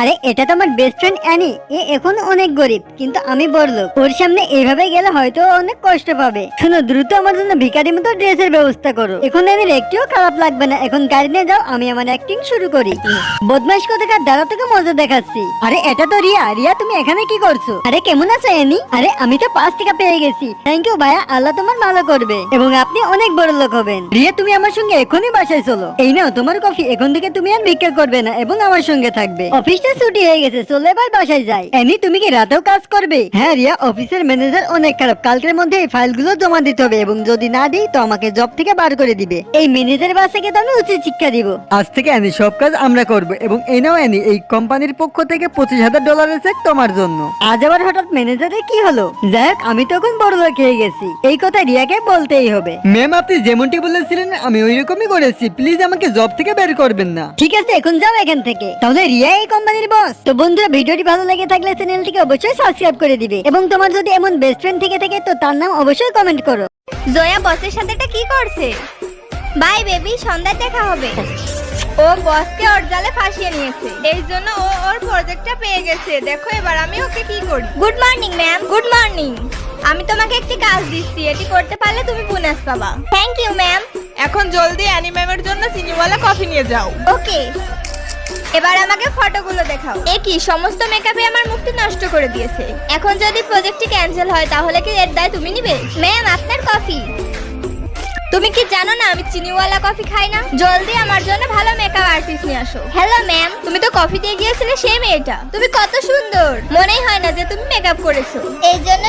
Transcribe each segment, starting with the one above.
আরে, এটা তো আমার বেস্ট ফ্রেন্ড অ্যানি এ এখন অনেক গরিব, কিন্তু আমি বড়লোক ওর সামনে এইভাবে গেলে হয়তো অনেক কষ্ট পাবে। শোনো, দ্রুত আমার জন্য ভিখারি মতো ড্রেসের ব্যবস্থা করো। এখন অ্যানির একটিও খারাপ লাগবে না। এখন গাড়ি নিয়ে যাও, আমি আমার অ্যাক্টিং শুরু করি। বদমাইশ কোথাকার? দাঁড়া থেকে মজা দেখাচ্ছি। আরে, এটা তো রিয়া। রিয়া, তুমি এখানে কি করছ? আরে, কেমন আছো অ্যানি আরে, আমি তো পাঁচ টাকা পেয়ে গেছি। থ্যাংক ইউ ভাইয়া। আল্লাহ তোমার ভালো করবে। এবং আপনি অনেক বড় লোক হবেন। রিয়া, তুমি আমার সঙ্গে এখনই বাসায় চলো। এই নাও, তোমার কফি এখন থেকে তুমি আর ভিক্ষা করবে না, এবং আমার সঙ্গে থাকবে। অফিসটা ছুটি হয়ে গেছে চলে এবার বাসায় যাই। এনি তুমি কি রাতেও কাজ করবে? হ্যাঁ রিয়া অফিসের ম্যানেজার অনেক খারাপ। কালকের মধ্যে এই ফাইলগুলো জমা দিতে হবে এবং যদি না দিই তো আমাকে জব থেকে বার করে দিবে। এই ম্যানেজার বাসাকে তো আমি উচিত শিক্ষা দিব। আজ থেকে অ্যানি সব কাজ আমরা করব এবং এই নাও অ্যানি এই কোম্পানির পক্ষ থেকে পঁচিশ হাজার ডলারের চেক তোমার জন্য। আজ আবার হঠাৎ ম্যানেজারের কি হলো? যাই হোক আমি তখন বড় লোক হয়ে গেছি। এই কথা রিয়াকে বলতেই হবে। ম্যাম আপনি যেমনটি বলেছিলেন আমি ওই রকমই করেছি। প্লিজ আমাকে জব থেকে বের করবেন না। ঠিক আছে এখন যাও এখান থেকে। তাহলে রিয়া এই কোম্পানির বস তো বন্ধুরা ভিডিওটি ভালো লেগে থাকলে চ্যানেলটিকে অবশ্যই সাবস্ক্রাইব করে দিবে এবং তোমার যদি এমন বেস্ট ফ্রেন্ড থেকে থাকে তো তার নাম অবশ্যই কমেন্ট করো। জয়া বসের সাথে এটা কি করছে? বাই বেবি সন্ধ্যায় দেখা হবে। ও বসকে ওর জালে ফাঁসিয়ে নিয়েছে। এই জন্য ও ওর প্রজেক্টটা পেয়ে গেছে। দেখো এবার আমি ওকে কি করি? Good morning ma'am good morning আমি তোমাকে একটি কাজ দিচ্ছি। এটি করতে পারলে তুমি বোনাস পাবা। থ্যাংক ইউ ম্যাম এখন জলদি অ্যানিমেমের জন্য চিনিওয়ালা কফি নিয়ে যাও। ওকে এবার আমাকে ফটোগুলো দেখাও। এ কি, সমস্ত মেকআপে আমার মুক্তি নষ্ট করে দিয়েছে। এখন যদি প্রজেক্টটি ক্যান্সেল হয়, তাহলে কি এর দায় তুমি নিবে? ম্যাম আপনার কফি তুমি কি জানো না, আমি চিনিওয়ালা কফি খাই না? জলদি আমার জন্য ভালো মেকআপ আর্টিস্ট নিয়ে আসো। হ্যালো ম্যাম তুমি তো কফি দিয়ে গিয়েছিলে, সেই মেয়েটা। তুমি কত সুন্দর। মনেই হয় না যে তুমি মেকআপ করেছ। এই আমি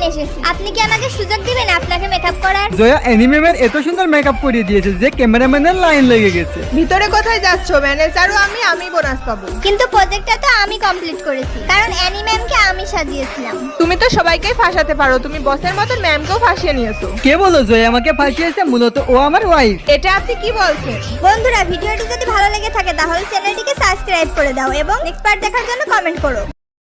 এখানে এসেছি। আপনি কি আমাকে সুযোগ দিবেন আপনাকে মেকআপ করার? জয়া অ্যানি ম্যামের এত সুন্দর মেকআপ করিয়ে দিয়েছে যে ক্যামেরাম্যানের লাইন লেগে গেছে। ভিতরে কোথায় যাচ্ছ ম্যানেজারও আমি আমি বোনাস পাবো। কিন্তু প্রজেক্টটা তো আমি কমপ্লিট করেছি কারণ অ্যানি ম্যামকে আমি সাজিয়েছিলাম। তুমি তো সবাইকেই ফাঁসাতে পারো তুমি বসের মতন ম্যামকেও ফাঁসিয়ে নিয়েছো। কে বলো জয়া আমাকে ফাঁসিয়েছে? মূলত ও আমার ওয়াইফ এটা আপনি কি বলছেন? বন্ধুরা ভিডিওটি যদি ভালো লেগে থাকে তাহলে চ্যানেলটিকে সাবস্ক্রাইব করে দাও এবং নেক্সট পার্ট দেখার জন্য কমেন্ট করো।